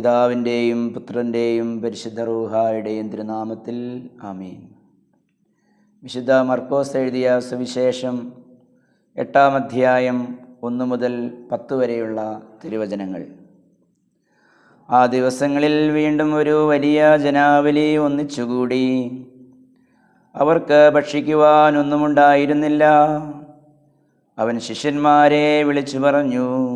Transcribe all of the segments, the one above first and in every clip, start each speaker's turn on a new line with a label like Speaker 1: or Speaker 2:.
Speaker 1: പിതാവിന്റെയും പുത്രന്റെയും പരിശുദ്ധ റൂഹായുടെയും തിരുനാമത്തിൽ ആമീൻ. വിശുദ്ധ മർക്കോസ് എഴുതിയ സുവിശേഷം എട്ടാം അധ്യായം ഒന്ന് മുതൽ പത്ത് വരെയുള്ള തിരുവചനങ്ങൾ. ആ ദിവസങ്ങളിൽ വീണ്ടും ഒരു വലിയ ജനാവലി ഒന്നിച്ചുകൂടി. അവർക്ക് ഭക്ഷിക്കുവാനൊന്നുമുണ്ടായിരുന്നില്ല അവൻ ശിഷ്യന്മാരെ വിളിച്ചു പറഞ്ഞു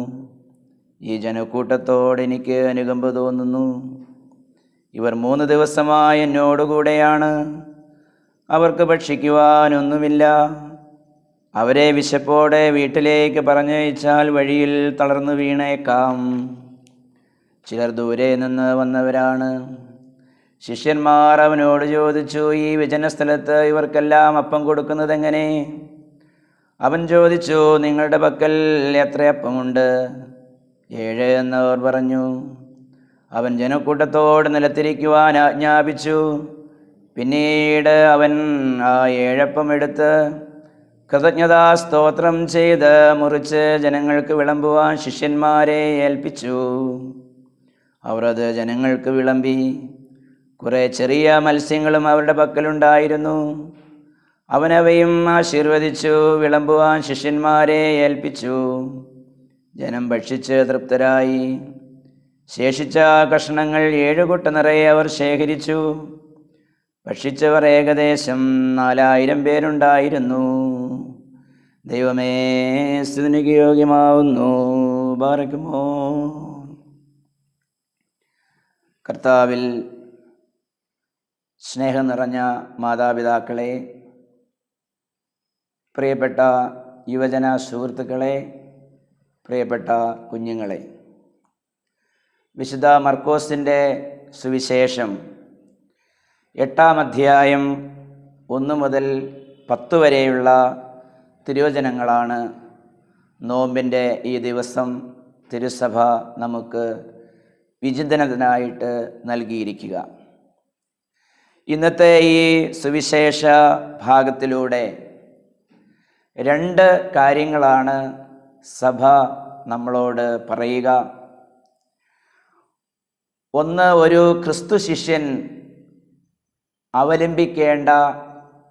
Speaker 1: ഈ ജനക്കൂട്ടത്തോട് എനിക്ക് അനുകമ്പ തോന്നുന്നു. ഇവർ മൂന്ന് ദിവസമായി എന്നോടുകൂടെയാണ്. അവർക്ക് ഭക്ഷിക്കുവാനൊന്നുമില്ല. അവരെ വിശപ്പോടെ വീട്ടിലേക്ക് പറഞ്ഞയച്ചാൽ വഴിയിൽ തളർന്നു വീണേക്കാം. ചിലർ ദൂരെ നിന്ന് വന്നവരാണ്. ശിഷ്യന്മാർ അവനോട് ചോദിച്ചു ഈ വിജനസ്ഥലത്ത് ഇവർക്കെല്ലാം അപ്പം കൊടുക്കുന്നത് എങ്ങനെ അവൻ ചോദിച്ചു നിങ്ങളുടെ പക്കൽ എത്ര അപ്പമുണ്ട് ഏഴ് എന്നവർ പറഞ്ഞു അവൻ ജനക്കൂട്ടത്തോട് നിലത്തിരിക്കുവാൻ ആജ്ഞാപിച്ചു. പിന്നീട് അവൻ ആ ഏഴപ്പം എടുത്ത് കൃതജ്ഞതാ സ്തോത്രം ചെയ്ത് മുറിച്ച് ജനങ്ങൾക്ക് വിളമ്പുവാൻ ശിഷ്യന്മാരെ ഏൽപ്പിച്ചു. അവർ അത് ജനങ്ങൾക്ക് വിളമ്പി കുറേ ചെറിയ മത്സ്യങ്ങളും അവരുടെ പക്കലുണ്ടായിരുന്നു. അവനവയും ആശീർവദിച്ചു വിളമ്പുവാൻ ശിഷ്യന്മാരെ ഏൽപ്പിച്ചു. ജനം ഭക്ഷിച്ച് തൃപ്തരായി. ശേഷിച്ച കഷ്ണങ്ങൾ ഏഴുകൊട്ട നിറയെ അവർ ശേഖരിച്ചു. ഭക്ഷിച്ചവർ ഏകദേശം നാലായിരം പേരുണ്ടായിരുന്നു. ദൈവമേ സ്തുതിക്ക് യോഗ്യമാവുന്നു ബാറക്കുമോ? കർത്താവിൽ സ്നേഹം നിറഞ്ഞ മാതാപിതാക്കളെ പ്രിയപ്പെട്ട യുവജന സുഹൃത്തുക്കളെ പ്രിയപ്പെട്ട കുഞ്ഞുങ്ങളെ വിശുദ്ധ മർക്കോസിന്റെ സുവിശേഷം എട്ടാം അധ്യായം ഒന്ന് മുതൽ പത്ത് വരെയുള്ള തിരുവചനങ്ങളാണ് നോമ്പിന്റെ ഈ ദിവസം തിരുസഭ നമുക്ക് വിചിന്തനത്തിനായിട്ട് നൽകിയിരിക്കുക. ഇന്നത്തെ ഈ സുവിശേഷ ഭാഗത്തിലൂടെ രണ്ട് കാര്യങ്ങളാണ് സഭ നമ്മളോട് പറയുക. ഒന്ന് ഒരു ക്രിസ്തു ശിഷ്യൻ അവലംബിക്കേണ്ട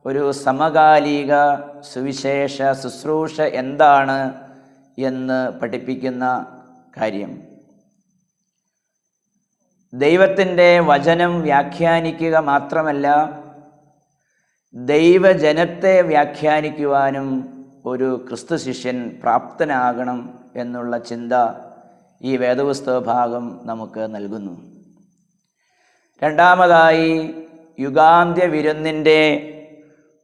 Speaker 1: ഒരു സമകാലിക സുവിശേഷ ശുശ്രൂഷ എന്താണ് എന്ന് പഠിപ്പിക്കുന്ന കാര്യം. ദൈവത്തിന്റെ വചനം വ്യാഖ്യാനിക്കുക മാത്രമല്ല ദൈവജനത്തെ വ്യാഖ്യാനിക്കുവാനും ഒരു ക്രിസ്തു ശിഷ്യൻ പ്രാപ്തനാകണം എന്നുള്ള ചിന്ത ഈ വേദപുസ്തക ഭാഗം നമുക്ക് നൽകുന്നു. രണ്ടാമതായി യുഗാന്ത്യ വിരുന്നിന്റെ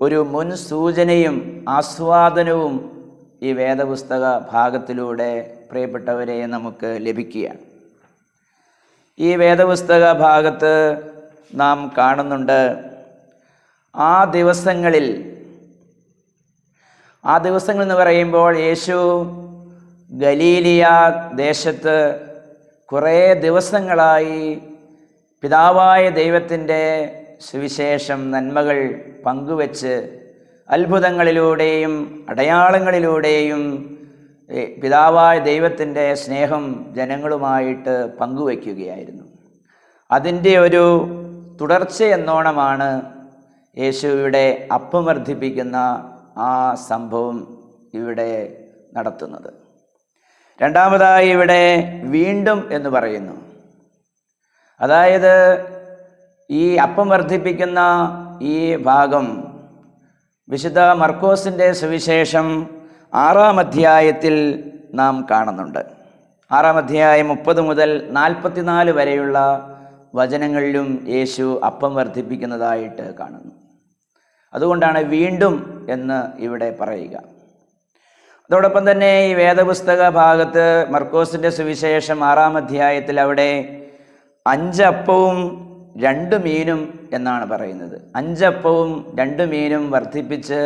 Speaker 1: ഒരു മുൻ സൂചനയും ആസ്വാദനവും ഈ വേദപുസ്തക ഭാഗത്തിലൂടെ പ്രിയപ്പെട്ടവരെ നമുക്ക് ലഭിക്കുകയാണ്. ഈ വേദപുസ്തക ഭാഗത്ത് നാം കാണുന്നുണ്ട് ആ ദിവസങ്ങളിൽ ആ ദിവസങ്ങൾ എന്ന് പറയുമ്പോൾ യേശു ഗലീലിയ ദേശത്ത് കുറേ ദിവസങ്ങളായി പിതാവായ ദൈവത്തിന്റെ സുവിശേഷം നന്മകൾ പങ്കുവച്ച് അത്ഭുതങ്ങളിലൂടെയും അടയാളങ്ങളിലൂടെയും പിതാവായ ദൈവത്തിന്റെ സ്നേഹം ജനങ്ങളുമായിട്ട് പങ്കുവയ്ക്കുകയായിരുന്നു അതിന്റെ ഒരു തുടർച്ചയെന്നോണമാണ് യേശുവിടെ അപ്പം വർദ്ധിപ്പിക്കുന്ന ആ സംഭവം ഇവിടെ നടത്തുന്നത്. രണ്ടാമതായി ഇവിടെ വീണ്ടും എന്ന് പറയുന്നു. അതായത് ഈ അപ്പം വർദ്ധിപ്പിക്കുന്ന ഈ ഭാഗം വിശുദ്ധ മർക്കോസിന്റെ സുവിശേഷം ആറാം അധ്യായത്തിൽ നാം കാണുന്നുണ്ട്. ആറാം അധ്യായം മുപ്പത് മുതൽ നാൽപ്പത്തിനാല് വരെയുള്ള വചനങ്ങളിലും യേശു അപ്പം വർദ്ധിപ്പിക്കുന്നതായിട്ട് കാണുന്നു. അതുകൊണ്ടാണ് വീണ്ടും എന്ന് ഇവിടെ പറയുക. അതോടൊപ്പം തന്നെ ഈ വേദപുസ്തക ഭാഗത്ത് മർക്കോസിന്റെ സുവിശേഷം ആറാം അധ്യായത്തിൽ അവിടെ അഞ്ചപ്പവും രണ്ട് മീനും എന്നാണ് പറയുന്നത്. അഞ്ചപ്പവും രണ്ട് മീനും വർദ്ധിപ്പിച്ച്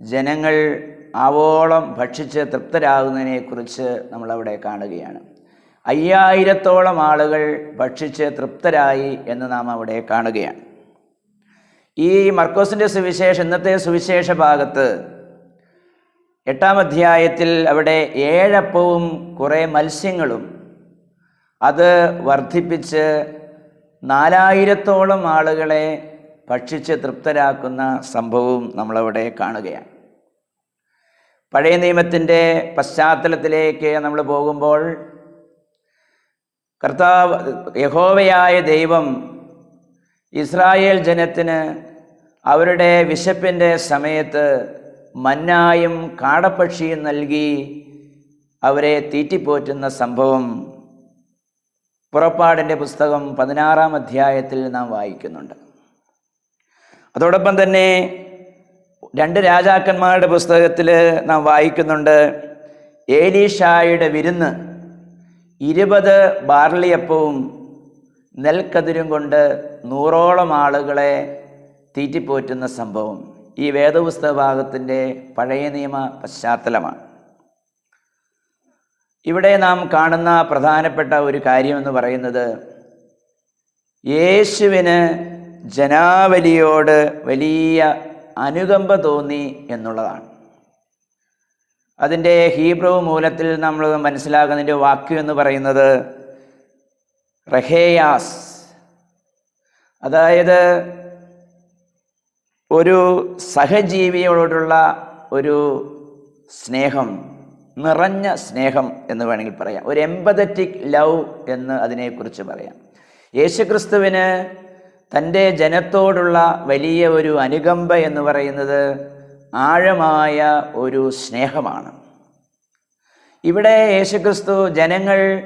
Speaker 1: ജനങ്ങൾ ആവോളം ഭക്ഷിച്ച് തൃപ്തരാകുന്നതിനെക്കുറിച്ച് നമ്മളവിടെ കാണുകയാണ്. അയ്യായിരത്തോളം ആളുകൾ ഭക്ഷിച്ച് തൃപ്തരായി എന്ന് നാം അവിടെ കാണുകയാണ്. ഈ മർക്കോസിന്റെ സുവിശേഷം ഇന്നത്തെ സുവിശേഷ ഭാഗത്ത് എട്ടാം അധ്യായത്തിൽ അവിടെ ഏഴപ്പവും കുറേ മത്സ്യങ്ങളും അത് വർദ്ധിപ്പിച്ച് നാലായിരത്തോളം ആളുകളെ ഭക്ഷിച്ച് തൃപ്തരാക്കുന്ന സംഭവവും നമ്മളവിടെ കാണുകയാണ്. പഴയ നിയമത്തിന്റെ പശ്ചാത്തലത്തിലേക്ക് നമ്മൾ പോകുമ്പോൾ കർത്താവ് യഹോവയായ ദൈവം ഇസ്രായേൽ ജനത്തിന് അവരുടെ വിശപ്പിന്റെ സമയത്ത് മന്നായും കാടപ്പക്ഷിയും നൽകി അവരെ തീറ്റിപ്പോറ്റുന്ന സംഭവം പുറപ്പാടിന്റെ പുസ്തകം പതിനാറാം അധ്യായത്തിൽ നാം വായിക്കുന്നുണ്ട്. അതോടൊപ്പം തന്നെ രണ്ട് രാജാക്കന്മാരുടെ പുസ്തകത്തിൽ നാം വായിക്കുന്നുണ്ട് ഏലീഷായുടെ വിരുന്ന്. ഇരുപത് ബാർലിയപ്പവും നെൽക്കതിരും കൊണ്ട് നൂറോളം ആളുകളെ തീറ്റിപ്പോറ്റുന്ന സംഭവം ഈ വേദപുസ്തക ഭാഗത്തിന്റെ പഴയ നിയമ പശ്ചാത്തലമാണ്. ഇവിടെ നാം കാണുന്ന പ്രധാനപ്പെട്ട ഒരു കാര്യമെന്ന് പറയുന്നത് യേശുവിന് ജനാവലിയോട് വലിയ അനുകമ്പ തോന്നി എന്നുള്ളതാണ്. അതിന്റെ ഹീബ്രവ് മൂലത്തിൽ നമ്മൾ മനസ്സിലാകുന്നതിന്റെ വാക്യം എന്ന് പറയുന്നത് റഹേയാസ്. അതായത് ഒരു സഹജീവിയോടുള്ള ഒരു സ്നേഹം നിറഞ്ഞ സ്നേഹം എന്ന് വേണമെങ്കിൽ പറയാം. ഒരു എമ്പതറ്റിക് ലവ് എന്ന് അതിനെക്കുറിച്ച് പറയാം. യേശുക്രിസ്തുവിന് തന്റെ ജനത്തോടുള്ള വലിയ ഒരു അനുകമ്പ എന്ന് പറയുന്നത് ആഴമായ ഒരു സ്നേഹമാണ്. ഇവിടെ യേശുക്രിസ്തു ജനങ്ങൾ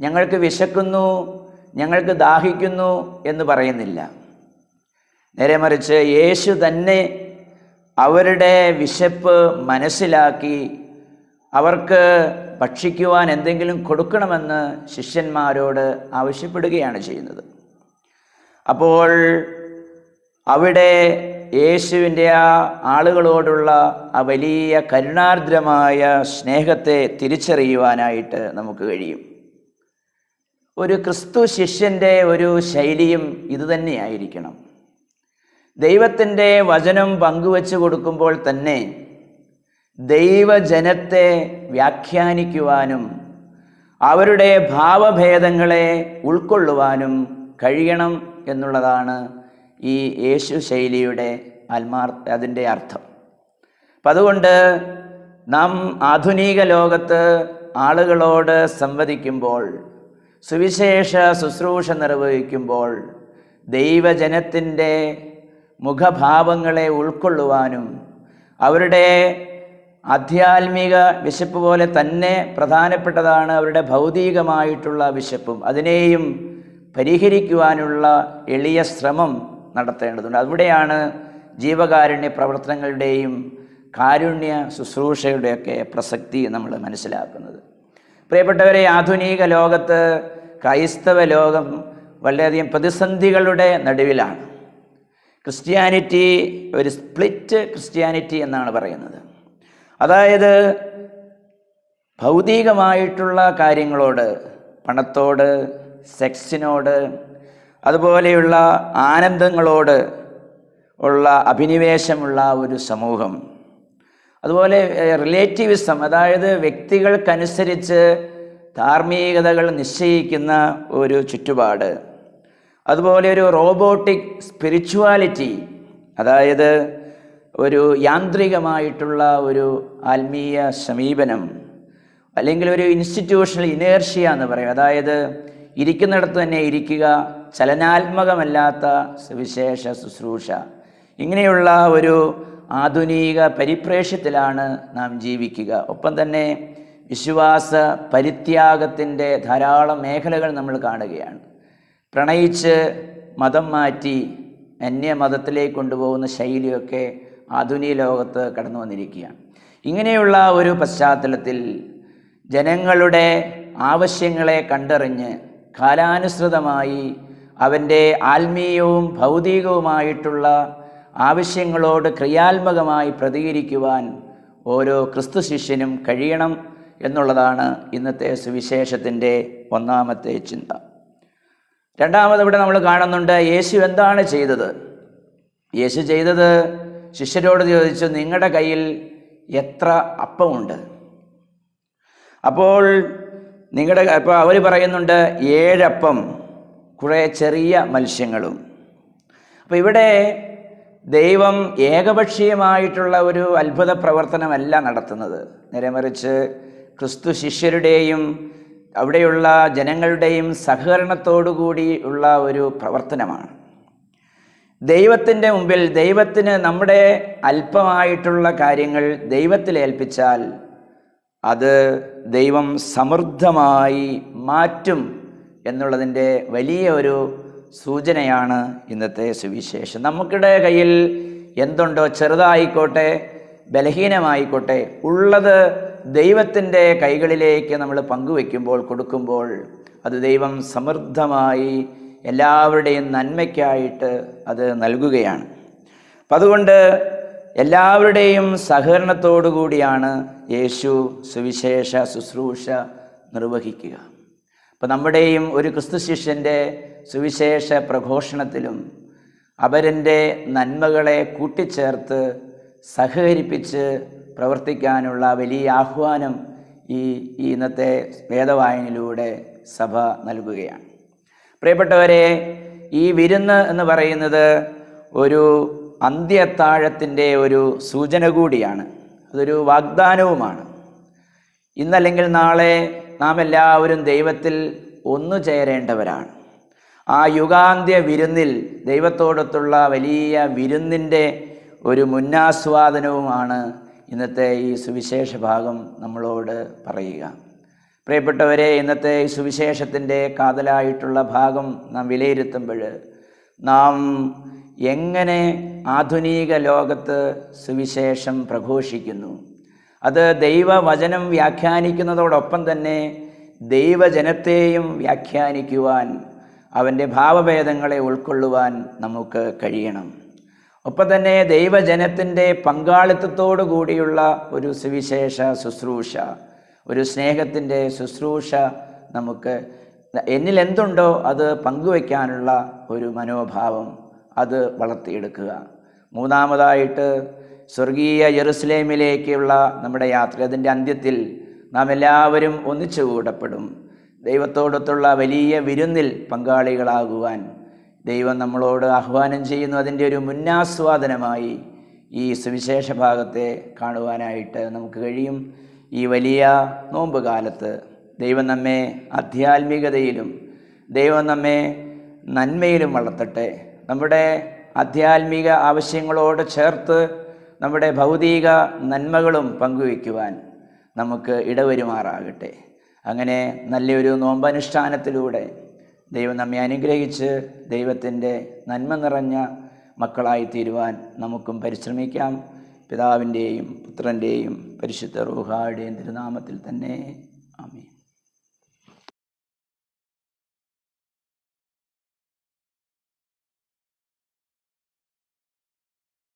Speaker 1: ഞങ്ങൾക്ക് വിശക്കുന്നു ഞങ്ങൾക്ക് ദാഹിക്കുന്നു എന്ന് പറയുന്നില്ല. നേരെ മറിച്ച് യേശു തന്നെ അവരുടെ വിശപ്പ് മനസ്സിലാക്കി അവർക്ക് ഭക്ഷിക്കുവാൻ എന്തെങ്കിലും കൊടുക്കണമെന്ന് ശിഷ്യന്മാരോട് ആവശ്യപ്പെടുകയാണ് ചെയ്യുന്നത്. അപ്പോൾ അവിടെ യേശുവിന്റെ ആ ആളുകളോടുള്ള ആ വലിയ കരുണാർദ്രമായ സ്നേഹത്തെ തിരിച്ചറിയുവാനായിട്ട് നമുക്ക് കഴിയും. ഒരു ക്രിസ്തു ശിഷ്യന്റെ ഒരു ശൈലിയും ഇതുതന്നെയായിരിക്കണം ദൈവത്തിന്റെ വചനം പങ്കുവച്ച് കൊടുക്കുമ്പോൾ തന്നെ ദൈവജനത്തെ വ്യാഖ്യാനിക്കുവാനും അവരുടെ ഭാവഭേദങ്ങളെ ഉൾക്കൊള്ളുവാനും കഴിയണം എന്നുള്ളതാണ് ഈ യേശു ശൈലിയുടെ ആത്മാർ അതിന്റെ അർത്ഥം. അപ്പം അതുകൊണ്ട് നാം ആധുനിക ലോകത്ത് ആളുകളോട് സംവദിക്കുമ്പോൾ സുവിശേഷ ശുശ്രൂഷ നിർവഹിക്കുമ്പോൾ ദൈവജനത്തിന്റെ മുഖഭാവങ്ങളെ ഉൾക്കൊള്ളുവാനും അവരുടെ ആധ്യാത്മിക വിശപ്പ് പോലെ തന്നെ പ്രധാനപ്പെട്ടതാണ് അവരുടെ ഭൗതികമായിട്ടുള്ള വിശപ്പും. അതിനെയും പരിഹരിക്കുവാനുള്ള എളിയ ശ്രമം നടത്തേണ്ടതുണ്ട്. അവിടെയാണ് ജീവകാരുണ്യ പ്രവർത്തനങ്ങളുടെയും കാരുണ്യ ശുശ്രൂഷയുടെയൊക്കെ പ്രസക്തി നമ്മൾ മനസ്സിലാക്കുന്നത്. പ്രിയപ്പെട്ടവരെ ആധുനിക ലോകത്ത് ക്രൈസ്തവ ലോകം വളരെയധികം പ്രതിസന്ധികളുടെ നടുവിലാണ്. ക്രിസ്ത്യാനിറ്റി ഒരു സ്പ്ലിറ്റ് ക്രിസ്ത്യാനിറ്റി എന്നാണ് പറയുന്നത്. അതായത് ഭൗതികമായിട്ടുള്ള കാര്യങ്ങളോട് പണത്തോട് സെക്സിനോട് അതുപോലെയുള്ള ആനന്ദങ്ങളോട് ഉള്ള അഭിനിവേശമുള്ള ഒരു സമൂഹം അതുപോലെ റിലേറ്റീവിസം അതായത് വ്യക്തികൾക്കനുസരിച്ച് ധാർമ്മികതകൾ നിശ്ചയിക്കുന്ന ഒരു ചുറ്റുപാട്. അതുപോലെ ഒരു റോബോട്ടിക് സ്പിരിച്വാലിറ്റി അതായത് ഒരു യാന്ത്രികമായിട്ടുള്ള ഒരു ആത്മീയ സമീപനം അല്ലെങ്കിൽ ഒരു ഇൻസ്റ്റിറ്റ്യൂഷണൽ ഇനേർഷ്യ എന്ന് പറയും. അതായത് ഇരിക്കുന്നിടത്ത് തന്നെ ഇരിക്കുക ചലനാത്മകമല്ലാത്ത സുവിശേഷ ശുശ്രൂഷ. ഇങ്ങനെയുള്ള ഒരു ആധുനിക പരിപ്രേക്ഷ്യത്തിലാണ് നാം ജീവിക്കുക. ഒപ്പം തന്നെ വിശ്വാസ പരിത്യാഗത്തിന്റെ ധാരാളം മേഖലകൾ നമ്മൾ കാണുകയാണ്. പ്രണയിച്ച് മതം മാറ്റി അന്യമതത്തിലേക്ക് കൊണ്ടുപോകുന്ന ശൈലിയൊക്കെ ആധുനിക ലോകത്ത് കടന്നു വന്നിരിക്കുകയാണ്. ഇങ്ങനെയുള്ള ഒരു പശ്ചാത്തലത്തിൽ ജനങ്ങളുടെ ആവശ്യങ്ങളെ കണ്ടറിഞ്ഞ് കാലാനുസൃതമായി അവന്റെ ആത്മീയവും ഭൗതികവുമായിട്ടുള്ള ആവശ്യങ്ങളോട് ക്രിയാത്മകമായി പ്രതികരിക്കുവാൻ ഓരോ ക്രിസ്തു ശിഷ്യനും കഴിയണം എന്നുള്ളതാണ് ഇന്നത്തെ സുവിശേഷത്തിന്റെ ഒന്നാമത്തെ ചിന്ത. രണ്ടാമത് ഇവിടെ നമ്മൾ കാണുന്നുണ്ട് യേശു എന്താണ് ചെയ്തത്? യേശു ചെയ്തത് ശിഷ്യരോട് ചോദിച്ചു നിങ്ങളുടെ കയ്യിൽ എത്ര അപ്പമുണ്ട്? അപ്പോൾ നിങ്ങളുടെ അപ്പോൾ അവർ പറയുന്നുണ്ട് ഏഴപ്പം കുറേ ചെറിയ മത്സ്യങ്ങളും. അപ്പോൾ ഇവിടെ ദൈവം ഏകപക്ഷീയമായിട്ടുള്ള ഒരു അത്ഭുത പ്രവർത്തനമല്ല നടത്തുന്നത്. നേരെമറിച്ച് ക്രിസ്തു ശിഷ്യരുടെയും അവിടെയുള്ള ജനങ്ങളുടെയും സഹകരണത്തോടുകൂടി ഉള്ള ഒരു പ്രവർത്തനമാണ്. ദൈവത്തിന്റെ മുമ്പിൽ ദൈവത്തിന് നമ്മുടെ അല്പമായിട്ടുള്ള കാര്യങ്ങൾ ദൈവത്തിൽ ഏൽപ്പിച്ചാൽ അത് ദൈവം സമൃദ്ധമായി മാറ്റും എന്നുള്ളതിന്റെ വലിയ ഒരു സൂചനയാണ് ഇന്നത്തെ സുവിശേഷം. നമുക്കിടെ കയ്യിൽ എന്തുണ്ടോ ചെറുതായിക്കോട്ടെ ബലഹീനമായിക്കോട്ടെ ഉള്ളത് ദൈവത്തിന്റെ കൈകളിലേക്ക് നമ്മൾ പങ്കുവെക്കുമ്പോൾ കൊടുക്കുമ്പോൾ അത് ദൈവം സമൃദ്ധമായി എല്ലാവരുടെയും നന്മയ്ക്കായിട്ട് അത് നൽകുകയാണ്. അപ്പം അതുകൊണ്ട് എല്ലാവരുടെയും സഹകരണത്തോടു കൂടിയാണ് യേശു സുവിശേഷ ശുശ്രൂഷ നിർവഹിക്കുക. അപ്പം നമ്മുടെയും ഒരു ക്രിസ്തു ശിഷ്യന്റെ സുവിശേഷ പ്രഘോഷണത്തിലും അവരന്റെ നന്മകളെ കൂട്ടിച്ചേർത്ത് സഹകരിപ്പിച്ച് പ്രവർത്തിക്കാനുള്ള വലിയ ആഹ്വാനം ഈ ഈ ഇന്നത്തെ വേദവായനയിലൂടെ സഭ നൽകുകയാണ്. പ്രിയപ്പെട്ടവരെ ഈ വിരുന്ന് എന്ന് പറയുന്നത് ഒരു അന്ത്യത്താഴത്തിന്റെ ഒരു സൂചന കൂടിയാണ്. അതൊരു വാഗ്ദാനവുമാണ്. ഇന്നല്ലെങ്കിൽ നാളെ നാം എല്ലാവരും ദൈവത്തിൽ ഒന്നു ചേരേണ്ടവരാണ്. ആ യുഗാന്ത്യ വിരുന്നിൽ ദൈവത്തോടൊത്തുള്ള വലിയ വിരുന്നിന്റെ ഒരു മുന്നാസ്വാദനവുമാണ് ഇന്നത്തെ ഈ സുവിശേഷ ഭാഗം നമ്മളോട് പറയുക. പ്രിയപ്പെട്ടവരെ ഇന്നത്തെ ഈ സുവിശേഷത്തിന്റെ കാതലായിട്ടുള്ള ഭാഗം നാം വിലയിരുത്തുമ്പോൾ നാം എങ്ങനെ ആധുനിക ലോകത്ത് സുവിശേഷം പ്രഘോഷിക്കുന്നു? അത് ദൈവവചനം വ്യാഖ്യാനിക്കുന്നതോടൊപ്പം തന്നെ ദൈവജനത്തെയും വ്യാഖ്യാനിക്കുവാൻ അവന്റെ ഭാവഭേദങ്ങളെ ഉൾക്കൊള്ളുവാൻ നമുക്ക് കഴിയണം. ഒപ്പം തന്നെ ദൈവജനത്തിന്റെ പങ്കാളിത്തത്തോടു കൂടിയുള്ള ഒരു സുവിശേഷ ശുശ്രൂഷ ഒരു സ്നേഹത്തിന്റെ ശുശ്രൂഷ നമുക്ക് എന്നിൽ എന്തുണ്ടോ അത് പങ്കുവയ്ക്കാനുള്ള ഒരു മനോഭാവം അത് വളർത്തിയെടുക്കുക. മൂന്നാമതായിട്ട് സ്വർഗീയ ജെറുസലേമിലേക്കുള്ള നമ്മുടെ യാത്ര അതിന്റെ അന്ത്യത്തിൽ നാം എല്ലാവരും ഒന്നിച്ചു കൂടപ്പെടും. ദൈവത്തോടൊത്തുള്ള വലിയ വിരുന്നിൽ പങ്കാളികളാകുവാൻ ദൈവം നമ്മളോട് ആഹ്വാനം ചെയ്യുന്നു. അതിന്റെ ഒരു മുന്നാസ്വാദനമായി ഈ സുവിശേഷ ഭാഗത്തെ കാണുവാനായിട്ട് നമുക്ക് കഴിയും. ഈ വലിയ നോമ്പ് കാലത്ത് ദൈവം നമ്മെ ആധ്യാത്മികതയിലും ദൈവം നമ്മെ നന്മയിലും വളർത്തട്ടെ. നമ്മുടെ ആധ്യാത്മിക ആവശ്യങ്ങളോട് ചേർത്ത് നമ്മുടെ ഭൗതിക നന്മകളും പങ്കുവയ്ക്കുവാൻ നമുക്ക് ഇടവരുമാറാകട്ടെ. അങ്ങനെ നല്ലൊരു നോമ്പനുഷ്ഠാനത്തിലൂടെ ദൈവം നമ്മെ അനുഗ്രഹിച്ച് ദൈവത്തിന്റെ നന്മ നിറഞ്ഞ മക്കളായി തീരുവാൻ നമുക്കും പരിശ്രമിക്കാം. പിതാവിന്റെയും പുത്രന്റെയും പരിശുദ്ധ റൂഹായുടെയും തിരുനാമത്തിൽ തന്നെ.